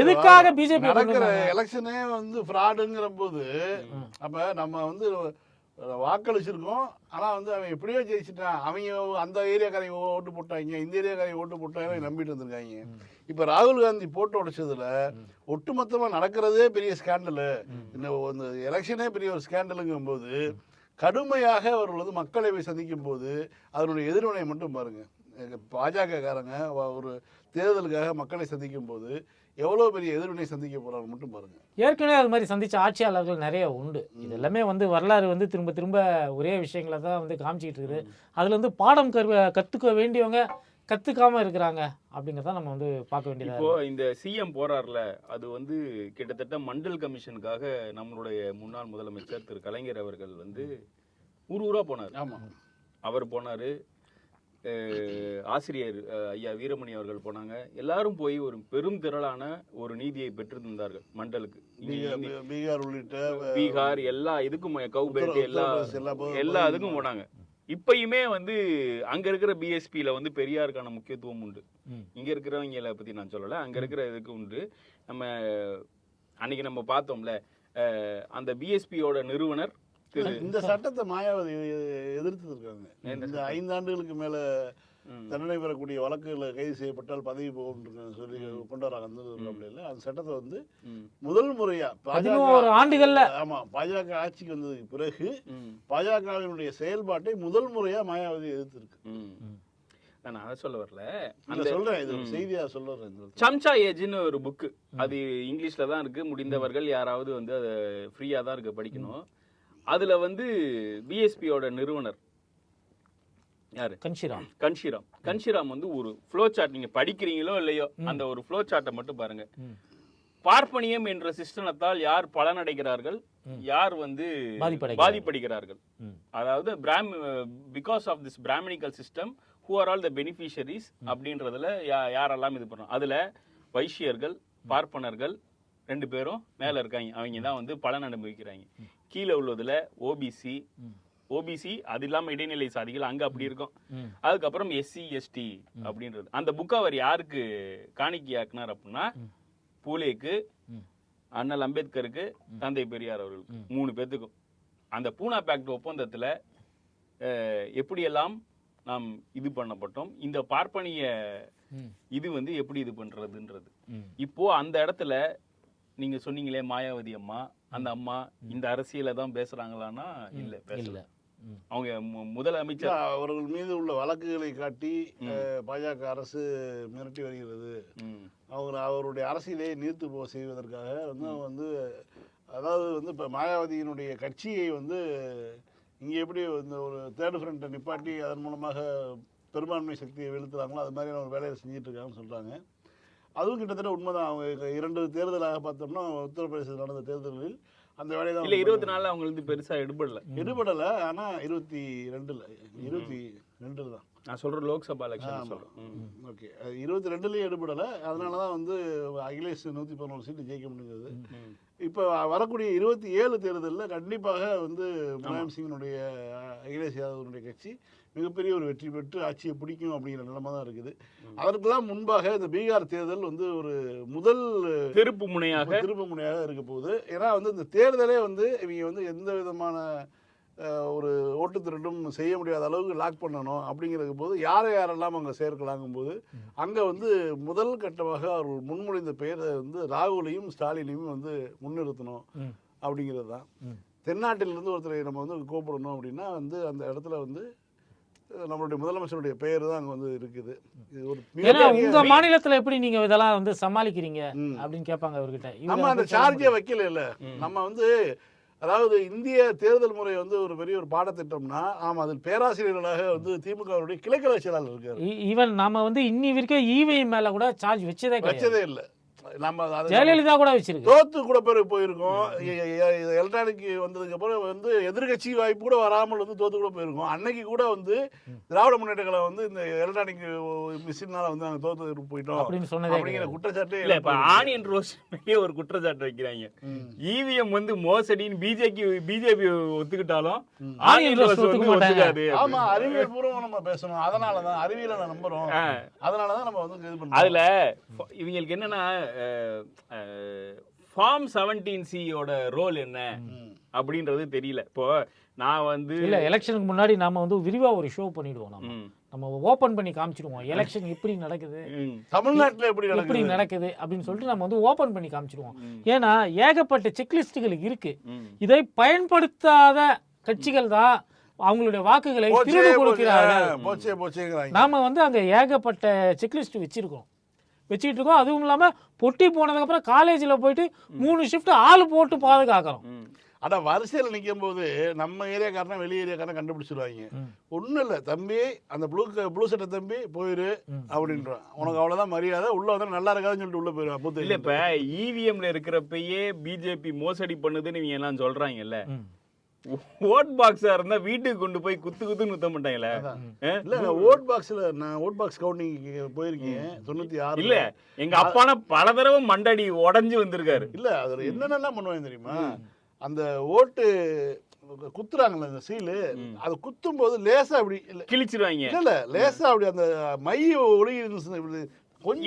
எதுக்காக பிஜேபி நடக்கிற எலெக்ஷனே வந்து ஃப்ராடுங்கிற போது அப்ப நம்ம வந்து வாக்களிச்சிருக்கோம். ஆனா வந்து அவன் எப்படியோ ஜெயிச்சிட்டான். அவங்க அந்த ஏரியாக்காரங்க ஓட்டு போட்டாங்க இந்த ஏரியாக்காரங்க ஓட்டு போட்டாங்க நம்பிட்டு வந்திருக்காங்க இப்ப ராகுல் காந்தி போட்டு உடைச்சதுல ஒட்டுமொத்தமா நடக்கிறதே பெரிய ஸ்கேண்டலு இந்த இந்த எலெக்ஷனே பெரிய ஒரு ஸ்கேண்டலுங்கும் போது கடுமையாக அவர்கள் வந்து மக்களை போய் சந்திக்கும் போது அதனுடைய எதிர்வினை மட்டும் பாருங்க. பாஜக காரங்க ஒரு தேர்தலுக்காக மக்களை சந்திக்கும் போது எவ்வளவு பெரிய எதிர்வினை சந்திக்க போறாங்க மட்டும் பாருங்க. ஏற்கனவே அது மாதிரி சந்திச்ச ஆட்சியாளர்கள் நிறைய உண்டு. இது எல்லாமே வந்து வரலாறு வந்து திரும்ப திரும்ப ஒரே விஷயங்களை தான் வந்து காமிச்சிக்கிட்டு இருக்குது. அதுல இருந்து பாடம் கற்க கற்றுக்க வேண்டியவங்க கற்றுக்காம இருக்கிறாங்க அப்படிங்கிறத நம்ம வந்து பார்க்க வேண்டியதா இப்போ இந்த சிஎம் போறார்ல அது வந்து கிட்டத்தட்ட மண்டல் கமிஷனுக்காக நம்மளுடைய முன்னாள் முதலமைச்சர் திரு கலைஞர் அவர்கள் வந்து ஊர் ஊரா போனார். ஆமா. அவர் போனாரு. ஆசிரியர் ஐயா வீரமணி அவர்கள் போனாங்க. எல்லாரும் போய் ஒரு பெரும் திரளான ஒரு நீதியை பெற்று தந்தார்கள் மண்டலுக்கு பீகார் உள்ளிட்ட பீகார் எல்லா இதுக்கும் உத்தர- எல்லா எல்லா இதுக்கும் போனாங்க. இப்பயுமே வந்து அங்க இருக்கிற பிஎஸ்பியில வந்து பெரியாருக்கான முக்கியத்துவம் உண்டு. இங்க இருக்கிறவங்கள பத்தி நான் சொல்லல. அங்க இருக்கிற இதுக்கு உண்டு. நம்ம அன்னைக்கு நம்ம பார்த்தோம்ல அந்த பிஎஸ்பியோட நிறுவனர் இந்த சட்டத்தை மாயாவதி எதிர்த்து இருக்காங்க இந்த ஐந்தாண்டுகளுக்கு மேல. தண்டனை பெறக்கூடிய வழக்குகளை கைது செய்யப்பட்டால் பதவி போகும் சொல்லி கொண்டு வராங்க அந்த இல்ல அந்த சட்டத்தை வந்து முதல் முறையா பதினோரு ஆண்டுகள்ல. ஆமா பாஜக ஆட்சிக்கு வந்ததுக்கு பிறகு பாஜகவினுடைய செயல்பாட்டை முதல் முறையா மாயாவதி எதிர்த்திருக்கு. நான் அதை சொல்ல வரல. அந்த சொல்றேன் இது. செய்தியா இடத்துல. சம்சா ஏஜ்னு ஒரு புக்கு. அது இங்கிலீஷ்ல தான் இருக்கு. முடிந்தவர்கள் யாராவது வந்து அதை ஃப்ரீயா தான் இருக்கு படிக்கணும். அதுல வந்து பிஎஸ்பியோட நிறுவனர். யாரு? கன்ஷிராம். கன்ஷிராம். கன்ஷிராம் வந்து ஒரு ஃப்ளோ சார்ட் நீங்க படிக்கிறீங்களோ இல்லையோ அந்த ஒரு ஃப்ளோ சார்ட்டை மட்டும் பாருங்க. பார்ப்பனியம் என்ற சிஸ்டனத்தால் யார் பலனடைகிறார்கள்? யார் வந்து பாதிப்படைகிறார்கள். அதாவது from because of this brahminical system who are all the beneficiaries அப்படின்றதுல யாரெல்லாம் இது பண்ணுறோம் அதுல வைஷ்யர்கள் பார்ப்பனர்கள் ரெண்டு பேரும் மேல இருக்காங்க. அவங்க தான் வந்து பலன் அனுபவிக்கிறாங்க. கீழே உள்ளதுல ஓபிசி ஓபிசி அது இல்லாம இடைநிலை சாதிகள் அங்க அப்படி இருக்கும். அதுக்கப்புறம் எஸ்சி எஸ்டி அப்படின்றது. அந்த புக் அவர் யாருக்கு காணிக்கையாக்குனார் அப்படின்னா பூலேக்கு. அண்ணல் அம்பேத்கருக்கு தந்தை பெரியார் அவர்களுக்கு மூணு பேத்துக்கும். அந்த பூனா பேக்ட் ஒப்பந்தத்துல எப்படியெல்லாம் நாம் இது பண்ணப்பட்டோம் இந்த பார்ப்பனிய. இது வந்து எப்படி இது பண்றதுன்றது. இப்போ அந்த இடத்துல நீங்க சொன்னீங்களே மாயாவதி அம்மா அந்த அம்மா இந்த அரசியலை தான் பேசுறாங்களான்னா இல்ல பேசல. அவங்க மு- முதலமைச்சர் அவர்கள் மீது உள்ள வழக்குகளை காட்டி பாஜக அரசு மிரட்டி வருகிறது. ம், அவங்க அவருடைய அரசியலை நீர்த்து போக செய்வதற்காக வந்து அவங்க வந்து அதாவது வந்து இப்போ மாயாவதியினுடைய கட்சியை வந்து இங்கே எப்படி இந்த ஒரு தேர்ட் ஃப்ரண்ட்டை நிப்பாட்டி அதன் மூலமாக பெரும்பான்மை சக்தியை வெளுத்துறாங்களோ அது மாதிரியான ஒரு வேலையை செஞ்சுட்டு இருக்காங்கன்னு சொல்கிறாங்க அதுவும் கிட்டத்தட்ட உண்மைதான். அவங்க இரண்டு தேர்தலாக பார்த்தோம்னா உத்தரப்பிரதேசத்தில் நடந்த தேர்தல்களில் அந்த வேலையை இல்ல அவங்க இருபத்தி நாலுல அவங்களுக்கு பெருசா எடுபடல. எடுபடலை ஆனால் இருபத்தி ரெண்டில் இருபத்தி ரெண்டில் தான் நான் சொல்ற லோக்சபா எலெக்ஷன் ம். ஓகே. இருபத்தி ரெண்டுலேயும் எடுபடலை. அதனால தான் வந்து அகிலேஷ் நூற்றி பதினோரு சீட்டு ஜெயிக்க முடிஞ்சது. இப்போ வரக்கூடிய இருபத்தி ஏழு தேர்தலில் கண்டிப்பாக வந்து முலாயம் சிங்கினுடைய அகிலேஷ் யாதவனுடைய கட்சி மிகப்பெரிய ஒரு வெற்றி பெற்று ஆட்சியை பிடிக்கும் அப்படிங்கிற நிலைமை தான் இருக்குது அதற்கெல்லாம் முன்பாக இந்த பீகார் தேர்தல் வந்து ஒரு முதல் திருப்பு முனையாக திருப்பு முனையாக இருக்க போகுது. ஏன்னா வந்து இந்த தேர்தலே வந்து இவங்க வந்து எந்த விதமான ஒரு ஓட்டு திருட்டும் செய்ய முடியாத அளவுக்கு லாக் பண்ணணும் அப்படிங்கிறது போது யாரை யாரெல்லாம் அங்கே சேர்க்கலாங்கும் போது அங்கே வந்து முதல் கட்டமாக அவர்கள் முன்மொழிந்த பெயரை வந்து ராகுலையும் ஸ்டாலினையும் வந்து முன்னிறுத்தணும். அப்படிங்கிறது தான். தென்னாட்டிலிருந்து ஒருத்தரை நம்ம வந்து கூப்பிடணும் அப்படின்னா வந்து அந்த இடத்துல வந்து நம்மளுடைய முதலமைச்சருடைய பெயர் தான் அங்கே வந்து இருக்குது இது ஒரு ஏன்னா உங்க மாநிலத்துல எப்படி நீங்க இதெல்லாம் வந்து சமாளிக்கிறீங்க. அப்படின்னு கேட்பாங்க அவர்கிட்ட நம்ம அந்த சார்ஜே. வைக்கல இல்ல நம்ம வந்து அதாவது இந்திய தேர்தல் முறை வந்து ஒரு பெரிய ஒரு பாடத்திட்டம்னா ஆமா அதில் பேராசிரியர்களாக வந்து திமுகவுடைய கிளைக்கலை செயலாளர் இருக்காரு. ஈவன் நாம வந்து இன்னி வரைக்கும் இவிஎம் மேல கூட சார்ஜ் வச்சதே வச்சதே இல்ல. நம்ம ஜெயலலிதா கூட வச்சிருக்கு. தோத்து கூட பேர் போயிருக்கோம். எலக்ட்ரானிக் வந்ததுக்கு அப்புறம் வந்து எதிர்கட்சி வாய்ப்பு கூட வராமல் வந்து தோத்து கூட போயிருக்கோம். அன்னைக்கு கூட வந்து திராவிட முன்னேற்ற கழகம் வந்து இந்த எலக்ட்ரானிக் மிஷினால வந்து நாங்க தோத்து போயிட்டோம். அப்படின்னு சொன்னதே அப்படிங்கிற. குற்றச்சாட்டே இல்ல இப்ப. ஆனியன் ரோஸ் மேலேயே ஒரு குற்றச்சாட்டு வைக்கிறாங்க. இவிஎம் வந்து மோசடின்னு பிஜேபி பிஜேபி ஒத்துக்கிட்டாலும் ஆனியன் ரோஸ். ஒத்துக்காது ஆமா அறிவியல் பூர்வமா நம்ம பேசணும். அதனாலதான் அறிவியலை நான் நம்புறோம். ஆ. அதனாலதான் நம்ம வந்து இது பண்றோம். அதுல இவங்களுக்கு என்னன்னா ஃபார்ம் செவன்டீன் சியோட ரோல் என்ன? அப்படின்றது தெரியல. இப்போ நான் வந்து இல்ல எலெக்ஷனுக்கு முன்னாடி நாம வந்து விரிவா ஒரு ஷோ பண்ணிடுவோம் நம்ம நம்ம ஓபன் பண்ணி காமிச்சிடுவோம். எலெக்ஷன் எப்படி நடக்குது? தமிழ்நாட்டுல எப்படி எப்படி நடக்குது? அப்படின்னு சொல்லிட்டு நம்ம வந்து ஓபன் பண்ணி காமிச்சிடுவோம். ஏன்னா ஏகப்பட்ட செக்லிஸ்டுகள் இருக்கு. இதை பயன்படுத்தாத கட்சிகள் தான் அவங்களுடைய வாக்குகளை திருடு கொடுக்கிறார்கள். போச்சேங்கிறாங்க. நாம வந்து அங்க ஏகப்பட்ட செக்லிஸ்ட் வச்சிருக்கோம் வச்சுக்கிட்டு இருக்கோம் அதுவும் இல்லாமல் பொட்டி போனதுக்கப்புறம் காலேஜில் போயிட்டு மூணு ஷிஃப்ட் ஆள் போட்டு பாதுகாக்கிறோம். ஆனா வரிசையில் நிற்கும் போது நம்ம ஏரியாக்காரன் வெளி ஏரியாக்காரன் கண்டுபிடிச்சிருவாங்க. ஒன்றும் இல்லை தம்பி அந்த ப்ளூ ப்ளூ சட்டை தம்பி போயிரு அப்படின்றான் உனக்கு அவ்வளோதான் மரியாதை உள்ள வந்தா நல்லா இருக்காதுன்னு சொல்லிட்டு உள்ள போயிடுவான் பூத்து இல்ல இப்ப இவிஎம்ல இருக்கிறப்பயே பிஜேபி மோசடி பண்ணுதுன்னு இவங்க எல்லாம் சொல்றாங்கல்ல. ம். ஓட் பாக்ஸா இருந்தா வீட்டுக்கு கொண்டு போய் குத்து குத்து நிறுத்த மாட்டாங்கல்ல? இல்ல நான் ஓட் பாக்ஸ்ல நான் ஓட் பாக்ஸ் கவுண்டிங் போயிருக்கேன். தொண்ணூத்தி ஆறு இல்ல எங்க அப்பானா பல தடவை மண்டடி உடைஞ்சு வந்திருக்காரு. இல்ல அதுல என்னென்னலாம் பண்ணுவாங்க தெரியுமா? அந்த ஓட்டு குத்துறாங்கல்ல இந்த சீலு அது குத்தும் போது லேசா அப்படி இல்ல கிழிச்சிருவாங்க. இல்ல லேசா அப்படி அந்த மை கொஞ்சம்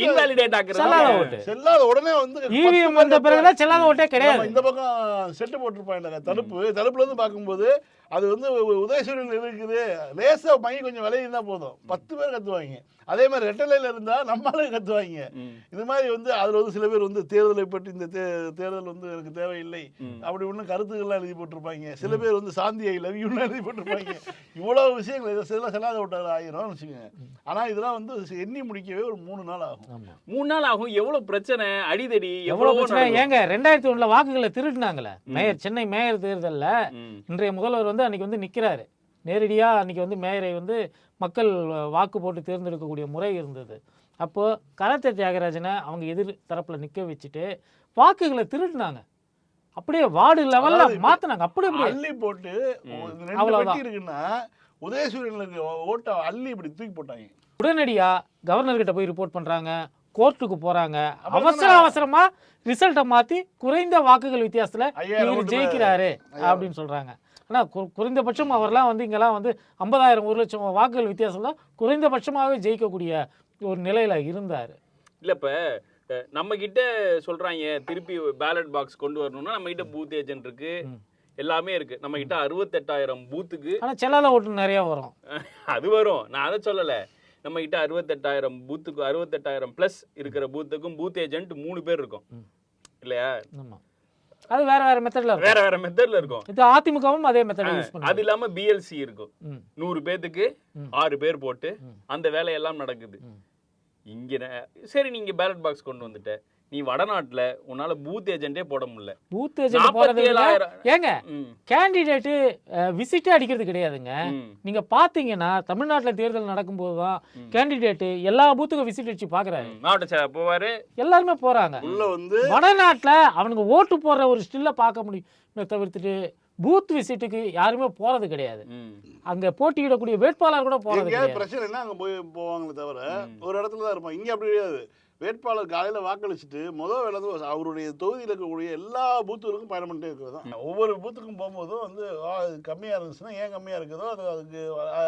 இன்வாலிடேட் செல்லாத ஆக்குறாங்க ஓட்டு. செல்லாத உடனே வந்து இவிஎம் பத்து வந்த பிறகுதான் செல்லாத ஓட்டே கிடையாது. இந்த பக்கம் செட்டு போட்டிருப்பாங்க தடுப்பு. தடுப்புல இருந்து பார்க்கும்போது அது வந்து உதயசூரியன் இருக்குது லேசா மை கொஞ்சம் விலை இருந்தா போதும் பத்து பேர் கத்துவாங்க. அதே மாதிரி ரெட்டலையில இருந்தா நம்மளால கத்துவாங்க. ம். இது மாதிரி வந்து அதுல வந்து சில பேர் வந்து தேர்தலை பற்றி இந்த தே- தேர்தல் வந்து எனக்கு தேவையில்லை. அப்படி ஒன்றும் கருத்துக்கள்லாம் எழுதி போட்டிருப்பாங்க. சில பேர் வந்து சாந்தி ஐ லவ் யூன்னு எழுதி போட்டிருப்பாங்க. இவ்வளவு விஷயங்கள் இதை சில செல்லாத விட்டாரு ஆயிரம் வச்சுக்கோங்க. ஆனா இதெல்லாம் வந்து எண்ணி முடிக்கவே ஒரு மூணு நாள் ஆகும். மூணு நாள் ஆகும். எவ்வளவு பிரச்சனை? அடிதடி. பிரச்சனை? நடக்கும். ஏங்க ரெண்டாயிரத்தி ஒண்ணுல வாக்குகளை திருடினாங்களே. மேயர் சென்னை மேயர் தேர்தல்ல. இன்றைய முதல்வர் வந்து அன்னைக்கு வந்து நிக்கிறாரு. நேரடியா அன்னைக்கு வந்து மேயரை வந்து மக்கள் வாக்கு போட்டு தேர்ந்தெடுக்கக்கூடிய முறை இருந்தது. அப்போ கரத்தை தியாகராஜனை அவங்க எதிர் தரப்புல நிக்க வச்சுட்டு வாக்குகளை திருடினாங்க. அப்படியே வார்டு லெவல்ல மாத்துனாங்க. அப்படி அப்படியே அள்ளி போட்டு இருக்குன்னா உதயசூரியனுக்கு ஓட்டை அள்ளி இப்படி தூக்கி போட்டாங்க. உடனடியா கவர்னர் கிட்ட போய் ரிப்போர்ட் பண்றாங்க. கோர்ட்டுக்கு போறாங்க. அவசர அவசரமா ரிசல்ட்டை மாத்தி குறைந்த வாக்குகள் வித்தியாசத்துல இவர் ஜெயிக்கிறாரு அப்படின்னு சொல்றாங்க. ஆனா கு- குறைந்தபட்சம் அவர்லாம் வந்து இங்கெல்லாம் வந்து ஐம்பதாயிரம் ஒரு லட்சம் வாக்குகள் வித்தியாசம் தான். குறைந்தபட்சமாவே ஜெயிக்கக்கூடிய ஒரு நிலையில இருந்தாரு. இல்ல இப்ப நம்ம கிட்ட சொல்றாங்க திருப்பி பேலட் பாக்ஸ் கொண்டு வரணும்னா நம்ம கிட்ட பூத் ஏஜென்ட் இருக்கு எல்லாமே இருக்கு. நம்ம கிட்ட அறுபத்தெட்டாயிரம் பூத்துக்கு ஆனா செல்லாத ஓட்டு நிறைய வரும். <laughs> அது வரும். நான் அதை சொல்லல. நம்ம கிட்ட அறுபத்தெட்டாயிரம் பூத்துக்கு அறுபத்தெட்டாயிரம் பிளஸ் இருக்கிற பூத்துக்கும் பூத் ஏஜென்ட் மூணு பேர் இருக்கும். இல்லையா? ஆமா. அது வேற வேற மெத்தட்ல இருக்கும். வேற வேற மெத்தட்ல இருக்கும். இது அதிமுகவும் அதே மெத்தட் யூஸ் அது பண்ணுது இல்லாம பிஎல்சி இருக்கும். நூறு பேத்துக்கு ஆறு பேர் போட்டு அந்த வேலையெல்லாம் நடக்குது. இங்க சரி நீங்க பேலட் பாக்ஸ் கொண்டு வந்துட்ட. நீ வடநாட்டுல உன்னால பூத் ஏஜென்ட்டே போட முடியல. பூத் ஏஜென்ட் போறது இல்ல. 47,000 ஏங்க ம். கேண்டிடேட்டு விசிட்டே அடிக்கிறது கிடையாதுங்க. நீங்க பாத்தீங்கன்னா தமிழ்நாட்டுல தேர்தல் நடக்கும்போது தான் கேண்டிடேட்டு எல்லா பூத்துக்கும் விசிட் அடிச்சு பாக்குறாரு. மாவட்ட போவாரு. எல்லாருமே போறாங்க. உள்ள வந்து வடநாட்டுல அவனுங்க ஓட்டு போடுற ஒரு ஸ்டில்ல பார்க்க முடியுமே. தவிர்த்துட்டு பூத் விசிட்டுக்கு யாருமே போறது கிடையாது. அங்க போட்டியிடக்கூடிய வேட்பாளர் கூட போறது கிடையாது. பிரச்சனைனா அங்க போய் போவாங்களே தவிர ஒரு இடத்துல தான் இருப்பான். இங்க அப்படி கிடையாது. வேட்பாளர் காலையில வாக்களிச்சுட்டு முதல் வேலை அவருடைய தொகுதியில் இருக்கக்கூடிய எல்லா பூத்துகளுக்கும் பயணம் பண்ணிட்டே இருக்கிறது. தான் ஒவ்வொரு பூத்துக்கும் போகும்போதும் வந்து ஆ, இது கம்மியா இருந்துச்சுன்னா ஏன் கம்மியா இருக்குதோ அது அதுக்கு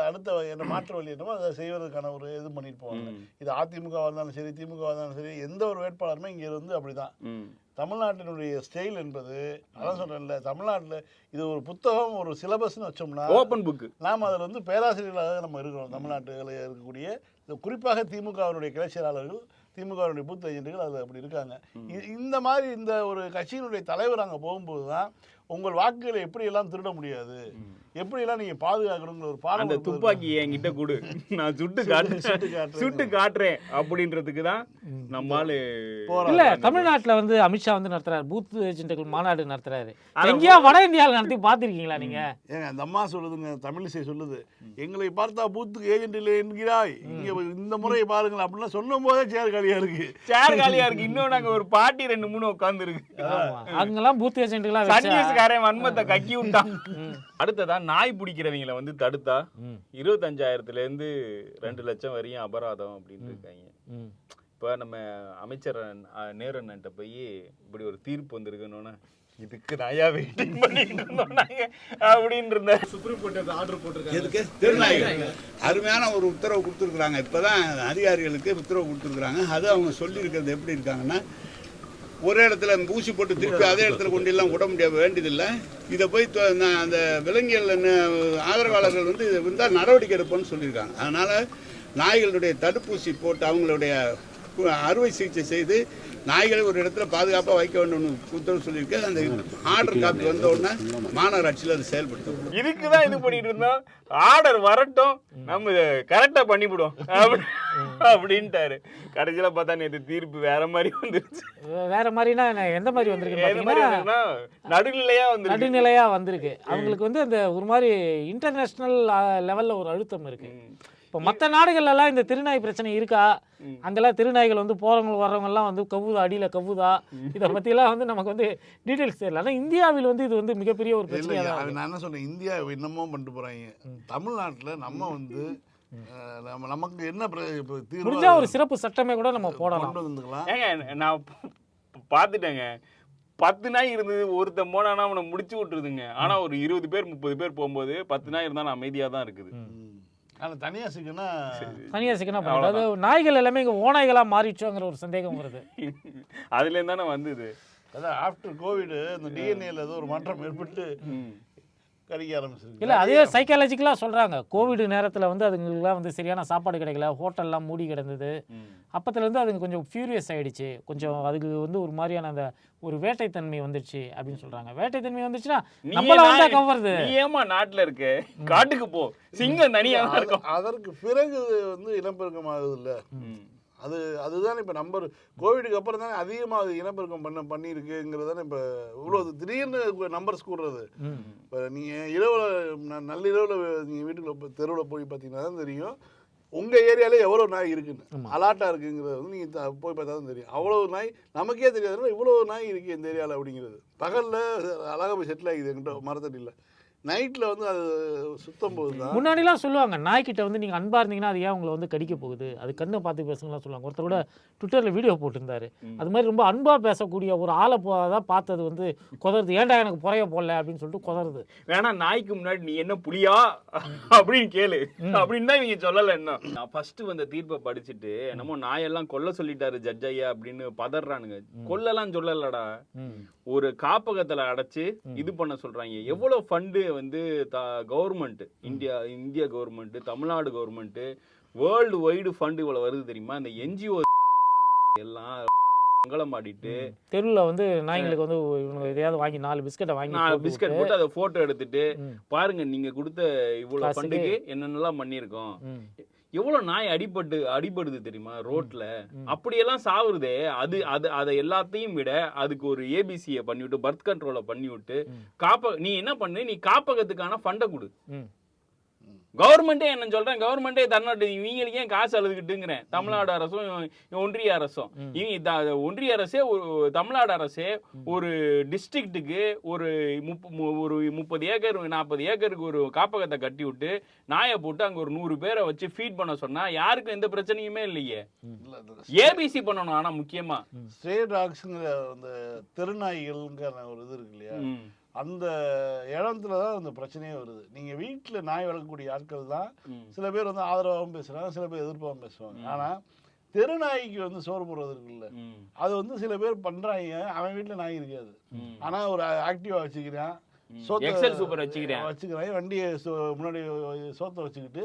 அடுத்த என்ன மாற்று வழி என்னமோ அதை செய்வதற்கான ஒரு இது பண்ணிட்டு போவாங்க. இது அதிமுக இருந்தாலும் சரி திமுக இருந்தாலும் சரி எந்த ஒரு வேட்பாளருமே இங்க இருந்து அப்படிதான். ம். தமிழ்நாட்டினுடைய ஸ்டைல் என்பது அதான் சொல்றேன்ல தமிழ்நாட்டுல இது ஒரு புத்தகம் ஒரு சிலபஸ்னு வச்சோம்னா ஓபன் புக் நாம் அதில் வந்து பேராசிரியர்களாக நம்ம இருக்கிறோம். தமிழ்நாட்டில் இருக்கக்கூடிய குறிப்பாக திமுகவினுடைய கிளை செயலாளர்கள் திமுகவினுடைய பூத் ஏஜென்ட்டுகள் அதில் அப்படி இருக்காங்க. இந்த மாதிரி இந்த ஒரு கட்சியினுடைய தலைவர் அங்கே போகும்போது தான் உங்கள் வாக்குகளை எப்படியெல்லாம் திருட முடியாது? எப்படியெல்லாம் நீங்கள் பாதுகாக்கணுங்கிற ஒரு பாடம் அந்த துப்பாக்கி என்கிட்ட கொடு. நான் சுட்டு காட்டுறேன். சுட்டு காட்டுறேன். அப்படின்றதுக்கு தான் நம்மால. இல்ல தமிழ்நாட்டுல வந்து அமித்ஷா வந்து நடத்துறாரு. பூத் ஏஜென்ட்டுகள் மாநாடு நடத்துறாரு. எங்கேயா வட இந்தியாவில் நடத்தி பார்த்திருக்கீங்களா நீங்க? ஏங்க அந்த அம்மா சொல்லுதுங்க தமிழிசை சொல்லுது. எங்களை பார்த்தா பூத்துக்கு ஏஜென்ட் இல்லை என்கிறாய். இங்க இந்த முறையை பாருங்கள் அப்படின்லாம் சொல்லும் போதே சேர் காலியா இருக்கு. சேர் காலியா இருக்கு. இன்னும் நாங்க ஒரு பாட்டி ரெண்டு மூணு உட்கார்ந்து இருக்கு ஆமா. அங்கெல்லாம் பூத் ஏஜென்ட்டுகளா நியூஸ்காரன் வன்மத்தை கக்கி விட்டான். அடுத்ததா நாய் பிடிக்கிறவங்கள வந்து தடுத்தா. இருபத்தஞ்சாயிரத்துல இருந்து ரெண்டு லட்சம் வரையும் அபராதம் அப்படின்னு இருக்காங்க. இப்ப நம்ம அமைச்சர் நேரு அண்ணன்ட்ட போய் இப்படி ஒரு தீர்ப்பு வந்திருக்குன்னு இதுக்கு நாயா வெயிட்டிங் பண்ணிட்டு இருந்தோம் அப்படின்னு இருந்தேன். சுப்ரீம் கோர்ட் ஆர்டர் போட்டிருக்காங்க. எதுக்கு? திருநாய்கள். அருமையான ஒரு உத்தரவு கொடுத்துருக்குறாங்க. இப்போ தான் அதிகாரிகளுக்கு உத்தரவு கொடுத்துருக்குறாங்க. அது அவங்க சொல்லியிருக்கிறது எப்படி இருக்காங்கன்னா ஒரு இடத்துல ஊசி போட்டு திருப்பி அதே இடத்துல கொண்டு எல்லாம் விட முடிய வேண்டியதில்லை. இதை போய் அந்த விலங்கியல் ஆதரவாளர்கள் வந்து இது வந்தால் நடவடிக்கை எடுப்போம்னு சொல்லியிருக்காங்க. அதனால் நாய்களுடைய தடுப்பூசி போட்டு அவங்களுடைய அறுவை சிகிச்சை செய்து நாய்களை ஒரு இடத்துல பாதுகாப்பாக வைக்க வேண்டும்னு உத்தரவு சொல்லியிருக்கு. அந்த ஆர்டர் காப்பி வந்த உடனே மாநகராட்சியில் அது செயல்படுத்தப்படும் இதுக்கு தான் இது பண்ணிட்டு இருந்தோம் ஆர்டர் வரட்டும். நம்ம கரெக்டா பண்ணிவிடுவோம். அப்படி- அப்படின்ட்டாரு. கடைசியில பார்த்தா நேத்து தீர்ப்பு வேற மாதிரி வந்துருச்சு. வேற மாதிரினா என்ன- எந்த மாதிரி வந்திருக்கு எந்த மாதிரி பார்த்தீங்கன்னா? வந்திருக்குன்னா, நடுநிலையா வந்து நடுநிலையா வந்திருக்கு. அவங்களுக்கு வந்து அந்த ஒரு மாதிரி இன்டர்நேஷனல் லெவல்ல ஒரு அழுத்தம் இருக்கு. இப்போ மற்ற நாடுகள்ல எல்லாம் இந்த திருநாய் பிரச்சனை இருக்கா? அங்கெல்லாம் திருநாய்கள் வந்து போறவங்க வர்றவங்க எல்லாம் வந்து கவுதா அடியில கவுதா. இதை பத்தியெல்லாம் வந்து நமக்கு வந்து டீடைல்ஸ் தெரியல. ஆனா இந்தியாவில் வந்து இது வந்து மிகப்பெரிய ஒரு இருக்கு. நான் என்ன சொன்னேன் இந்தியா என்னமோ பண்ணிட்டு போறாங்க. தமிழ்நாட்டுல நம்ம வந்து நமக்கு என்ன முடிஞ்சா ஒரு சிறப்பு சட்டமே கூட நம்ம போடலாம். ஏங்க நான் பார்த்துட்டேங்க. பத்து நாய் இருந்தது ஒருத்தன் போனானா அவனை முடிச்சு விட்டுருதுங்க. ஆனா ஒரு இருபது பேர் முப்பது பேர் போகும்போது பத்து நாய் இருந்தா நான் அமைதியா தான் இருக்குது. ஆனா தனியா சிக்கனா தனியா சிக்கனா அதாவது நாய்கள் எல்லாமே இங்க ஓநாய்களா மாறிடுச்சோங்கிற ஒரு சந்தேகம் வருது. அதுல இருந்து தானே வந்தது. அதான் ஆஃப்டர் கோவிட் இந்த டிஎன்ஏல ஏதோ ஒரு மாற்றம் ஏற்பட்டு கடிக்க ஆரம்பிச்சிருக்கு இல்ல அதே சைக்காலஜிக்கலா சொல்றாங்க. கோவிட் நேரத்துல வந்து அதுங்களுக்குலாம் வந்து சரியான சாப்பாடு கிடைக்கல ஹோட்டல்லாம் மூடி கிடந்தது. அப்பத்துல இருந்து அதுங்க கொஞ்சம் ஃபியூரியஸ் ஆயிடுச்சு. கொஞ்சம் அதுக்கு வந்து ஒரு மாதிரியான அந்த ஒரு வேட்டைத்தன்மை வந்துடுச்சு அப்படின்னு சொல்றாங்க. வேட்டைத்தன்மை வந்துச்சுன்னா நம்மள வந்தா நாய்- கவருது நீ ஏமா நாட்டுல இருக்க? காட்டுக்கு போ. சிங்கம் தனியா தான் இருக்கும். அதற்கு பிறகு வந்து இனப்பெருக்கம் ஆகுது இல்ல அது அதுதான் இப்ப நம்பர் கோவிடுக்கு அப்புறம் தானே அதிகமா அது இனப்பெருக்கம் பண்ண பண்ணியிருக்குங்கிறது தானே இப்ப இவ்வளவு திடீர்னு நம்பர்ஸ் கூடுறது. இப்ப நீங்க இரவுல நள்ளிரவுல நீங்க வீட்டுக்குள்ள தெருவுல போய் பார்த்தீங்கன்னா தான் தெரியும். உங்க ஏரியால எவ்வளவு நாய் இருக்குன்னு. அலாட்டா இருக்குங்கிறது வந்து நீங்க த- போய் பார்த்தா தான் தெரியும். அவ்வளவு நாய் நமக்கே தெரியாது இவ்வளவு நாய் இருக்கு இந்த ஏரியால அப்படிங்கிறது. பகல்ல அழகா போய் செட்டில் ஆகிது என்கிட்ட மரத்தடியில். நைட்ல வந்து அது சுத்தம் போது தான் முன்னாடிலாம் சொல்லுவாங்க நாய்க்கிட்ட வந்து நீங்க அன்பா இருந்தீங்கன்னா அது ஏன் உங்களை வந்து கடிக்க போகுது? அது கண்ணை பார்த்து பேசுங்கலாம் சொல்லுவாங்க. ஒருத்தர் கூட ட்விட்டர்ல வீடியோ போட்டிருந்தாரு. அது மாதிரி ரொம்ப அன்பா பேசக்கூடிய ஒரு ஆளை தான் பார்த்தது வந்து குதறுது. ஏன்டா எனக்கு புறைய போடல அப்படின்னு சொல்லிட்டு குதறுது. வேணா நாய்க்கு முன்னாடி நீ என்ன புலியா? அப்படின்னு கேளு. அப்படின்னு தான் இவங்க சொல்லல என்ன? நான் ஃபர்ஸ்ட் வந்த தீர்ப்பை படிச்சுட்டு என்னமோ நாயெல்லாம் கொல்ல சொல்லிட்டாரு ஜட்ஜ் ஐயா அப்படின்னு பதறானுங்க கொல்லலாம் சொல்லலடா. ஒரு காப்பகத்துல அடைச்சு இது பண்ண சொல்றாங்க. எவ்வளவு ஃபண்டு வந்து கவர்மெண்ட் இந்தியா இந்திய government Tamil Nadu government world wide fund இவ்வளவு வருது தெரியுமா? இந்த என்ஜிஓ எல்லாம் மங்களம் ஆடிட்டு தெருவுல வந்து நாய்ங்களுக்கு வந்து இவங்க எதையாவது வாங்கி நாலு பிஸ்கட்டை வாங்கி போட்டு பிஸ்கட் போட்டு அதை போட்டோ எடுத்துட்டு. பாருங்க நீங்க கொடுத்த இவ்வளவு காசுக்கு- ஃபண்டுக்கு என்னென்னலாம் பண்ணியிருக்கோம். எவ்வளவு நாய் அடிபட்டு அடிபடுது தெரியுமா? ரோட்ல. அப்படியெல்லாம் சாவுறதே அது அது அதை எல்லாத்தையும் விட அதுக்கு ஒரு ஏபிசியை பண்ணிவிட்டு பர்த் கண்ட்ரோலை பண்ணிவிட்டு காப்ப நீ என்ன பண்ணு நீ காப்பகத்துக்கான ஃபண்டை கொடு. ம். கவர்மெண்டே என்ன சொல்றேன்? கவர்மெண்டே தன்னாட்டு இவங்களுக்கு ஏன் காசு அழுதுகிட்டுங்கிறேன். தமிழ்நாடு அரசும் ஒன்றிய அரசும். இவங்க ஒன்றிய அரசே ஒரு தமிழ்நாடு அரசே ஒரு டிஸ்ட்ரிக்ட்டுக்கு ஒரு ஒரு முப்பது ஏக்கர் நாற்பது ஏக்கருக்கு ஒரு காப்பகத்தை கட்டி விட்டு நாயை போட்டு அங்க ஒரு நூறு பேரை வச்சு ஃபீட் பண்ண சொன்னா யாருக்கும் எந்த பிரச்சனையுமே இல்லையே. ஏபிசி பண்ணணும் ஆனா முக்கியமா. ஸ்ட்ரே டாக்ஸுங்கிற அந்த தெருநாய்கள்ங்கிற ஒரு இது இருக்கு இல்லையா. அந்த இடத்துல தான் அந்த பிரச்சனையே வருது. நீங்க வீட்டுல நாய் வளர்க்கக்கூடிய ஆட்கள் தான். சில பேர் வந்து ஆதரவாகவும் பேசுறாங்க சில பேர் எதிர்ப்பாகவும் பேசுவாங்க. ஆனா தெருநாய்க்கு வந்து சோறு போடுறது இருக்குல்ல. அது வந்து சில பேர் பண்றாங்க. அவன் வீட்டுல நாய் இருக்காது. ம். ஆனா ஒரு ஆக்டிவா வச்சுக்கிறான். சூப்பர் வச்சுக்கிறேன். வச்சுக்கிறான். வண்டியை முன்னாடி சோத்த வச்சுக்கிட்டு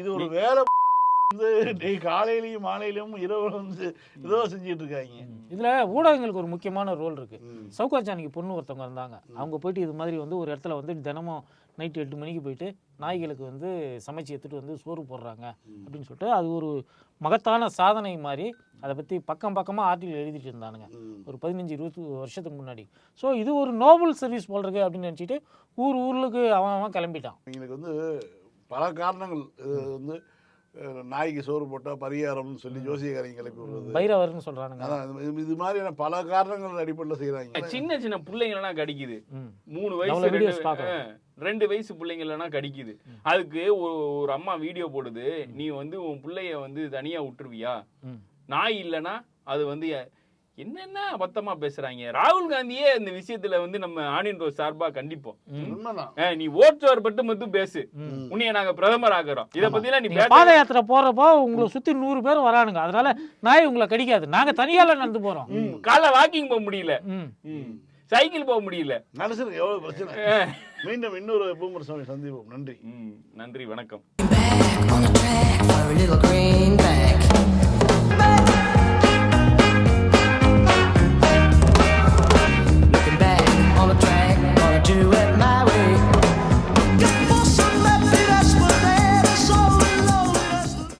இது ஒரு வேலை வந்து காலையிலயும் மாலையிலயும் இரவுல வந்து ஏதோ செஞ்சுட்டு இருக்காங்க இதுல ஊடகங்களுக்கு ஒரு முக்கியமான ரோல் இருக்கு. சவுகாச்சானிக்கு பொண்ணு ஒருத்தவங்க இருந்தாங்க. அவங்க போயிட்டு இது மாதிரி வந்து ஒரு இடத்துல வந்து தினமும் நைட்டு எட்டு மணிக்கு போயிட்டு நாய்களுக்கு வந்து சமைச்சு எடுத்துட்டு வந்து சோறு போடுறாங்க அப்படின்னு சொல்லிட்டு அது ஒரு மகத்தான சாதனை மாதிரி அதை பத்தி பக்கம் பக்கமா ஆர்டிகல் எழுதிட்டு இருந்தானுங்க. ஒரு பதினஞ்சு இருபது வருஷத்துக்கு முன்னாடி. ஸோ இது ஒரு நோபல் சர்வீஸ் போல் இருக்கு அப்படின்னு நினச்சிட்டு ஊர் ஊருக்கு அவன் அவன் கிளம்பிட்டான். எங்களுக்கு வந்து பல காரணங்கள். இது வந்து நாய்க்கு சோறு போட்டா பரிகாரம்னு சொல்லி ஜோசியக்காரங்க கிளப்பி விடுறது. பைரவர்னு சொல்றானுங்க. அதான் இது- மாதிரியான பல காரணங்கள் அடிப்படையில் செய்கிறாங்க சின்ன சின்ன பிள்ளைங்களெல்லாம் கடிக்குது. மூணு வயசு ரெண்டு- வயசு பிள்ளைங்களெல்லாம் கடிக்குது. அதுக்கு ஒரு அம்மா வீடியோ போடுது. நீ வந்து உன் பிள்ளைய வந்து தனியா விட்டுருவியா. நாய் இல்லைன்னா அது வந்து என்னென்ன அபத்தமா பேசுறாங்க? ராகுல் காந்தியே இந்த விஷயத்துல வந்து நம்ம ஆனியன் ரோஸ் சார்பா கண்டிப்போம். நீ ஓட்டுவர் பட்டு மட்டும் பேசு. உன்னைய நாங்க பிரதமர் ஆக்குறோம். இத பத்தி எல்லாம் நீ பாத யாத்திரை போறப்போ உங்களை சுத்தி நூறு பேர் வரானுங்க. அதனால நாய் உங்களை கடிக்காது. நாங்க தனியால நடந்து போறோம். காலைல வாக்கிங் போக முடியல. சைக்கிள் போக முடியல. மனுஷனுக்கு எவ்வளவு பிரச்சனை? மீண்டும் இன்னொரு பூமர் சுவாமி சந்திப்போம். நன்றி. நன்றி. வணக்கம்.